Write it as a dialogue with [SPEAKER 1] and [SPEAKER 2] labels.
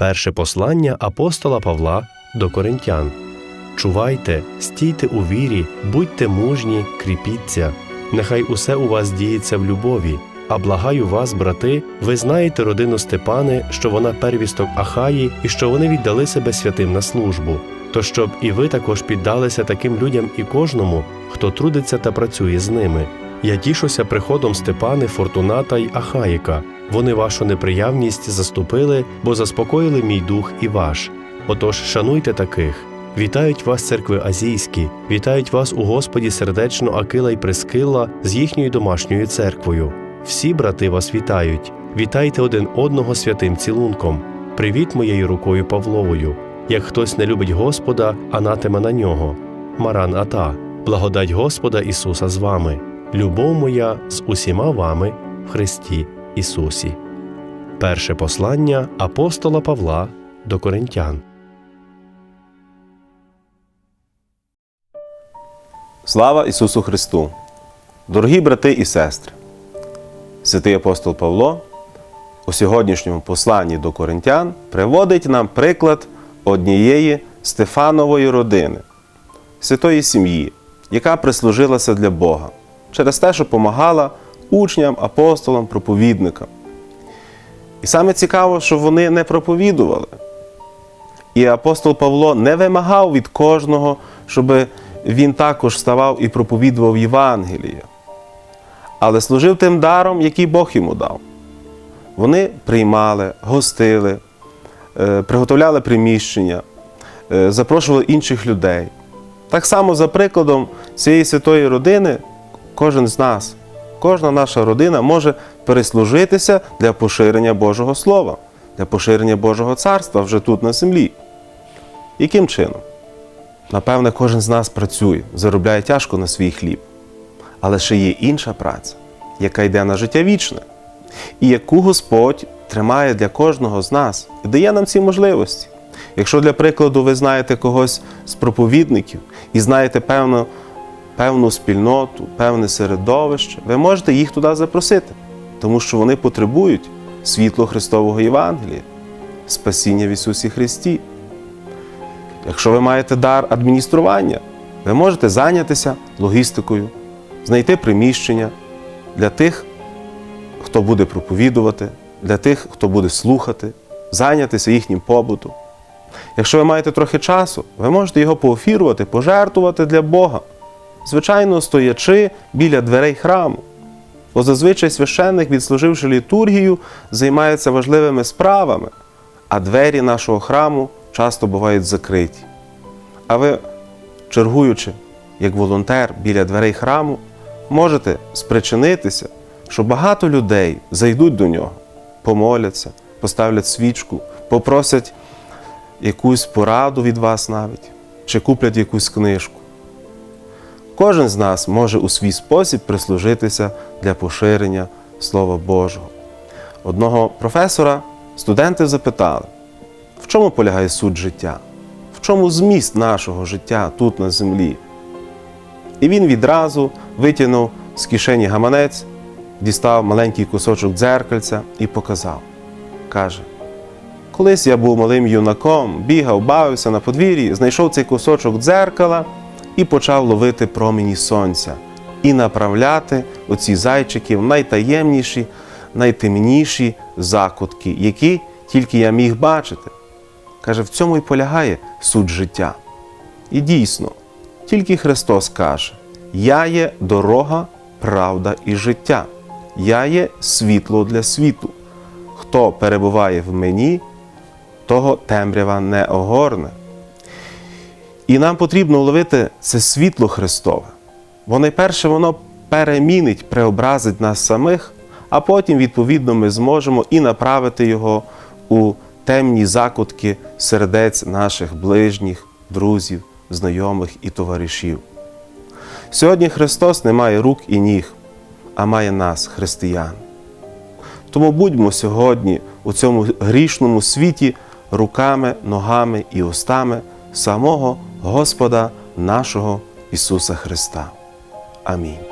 [SPEAKER 1] Перше послання апостола Павла до Коринтян. Чувайте, стійте у вірі, будьте мужні, кріпіться. Нехай усе у вас діється в любові. А благаю вас, брати, ви знаєте родину Степани, що вона первісток Ахаї і що вони віддали себе святим на службу. То щоб і ви також піддалися таким людям і кожному, хто трудиться та працює з ними. Я тішуся приходом Степани, Фортуната й Ахаїка. Вони вашу неприявність заступили, бо заспокоїли мій дух і ваш. Отож, шануйте таких. Вітають вас церкви азійські, вітають вас у Господі сердечно Акила й Прискила з їхньою домашньою церквою. Всі брати вас вітають. Вітайте один одного святим цілунком. Привіт моєю рукою Павловою. Як хтось не любить Господа, анатема на нього. Маран Ата, благодать Господа Ісуса з вами. Любов моя з усіма вами в Христі Ісусі. Перше послання апостола Павла до Коринтян.
[SPEAKER 2] Слава Ісусу Христу! Дорогі брати і сестри! Святий апостол Павло у сьогоднішньому посланні до коринтян приводить нам приклад однієї Стефанової родини, святої сім'ї, яка прислужилася для Бога через те, що помагала учням, апостолам, проповідникам. І саме цікаво, що вони не проповідували. І апостол Павло не вимагав від кожного, щоб він також ставав і проповідував Євангеліє, але служив тим даром, який Бог йому дав. Вони приймали, гостили, е, приготовляли приміщення, е, запрошували інших людей. Так само, за прикладом цієї святої родини, кожен з нас, кожна наша родина може переслужитися для поширення Божого Слова, для поширення Божого царства вже тут на землі. Яким чином? Напевне, кожен з нас працює, заробляє тяжко на свій хліб. Але ще є інша праця, яка йде на життя вічне, і яку Господь тримає для кожного з нас і дає нам ці можливості. Якщо, для прикладу, ви знаєте когось з проповідників і знаєте певну, певну спільноту, певне середовище, ви можете їх туди запросити, тому що вони потребують світло Христового Євангелія, спасіння в Ісусі Христі. Якщо ви маєте дар адміністрування, ви можете зайнятися логістикою, знайти приміщення для тих, хто буде проповідувати, для тих, хто буде слухати, зайнятися їхнім побутом. Якщо ви маєте трохи часу, ви можете його поофірувати, пожертвувати для Бога, звичайно, стоячи біля дверей храму. Бо зазвичай священник, відслуживши літургію, займається важливими справами, а двері нашого храму часто бувають закриті. А ви, чергуючи як волонтер біля дверей храму, можете спричинитися, що багато людей зайдуть до нього, помоляться, поставлять свічку, попросять якусь пораду від вас навіть, чи куплять якусь книжку. Кожен з нас може у свій спосіб прислужитися для поширення Слова Божого. Одного професора студенти запитали, в чому полягає суть життя? В чому зміст нашого життя тут на землі? І він відразу витягнув з кишені гаманець, дістав маленький кусочок дзеркальця і показав. Каже: Колись я був малим юнаком, бігав, бавився на подвір'ї, знайшов цей кусочок дзеркала і почав ловити промені сонця і направляти оці зайчики в найтаємніші, найтемніші закутки, які тільки я міг бачити. Каже, в цьому і полягає суть життя. І дійсно, тільки Христос каже: Я є дорога, правда і життя, я є світло для світу. Хто перебуває в мені, того темрява не огорне. І нам потрібно ловити це світло Христове, бо найперше воно перемінить, преобразить нас самих, а потім, відповідно, ми зможемо і направити його у темні закутки сердець наших ближніх, друзів, знайомих і товаришів. Сьогодні Христос не має рук і ніг, а має нас, християн. Тому будьмо сьогодні у цьому грішному світі руками, ногами і устами самого Господа нашого Ісуса Христа. Амінь.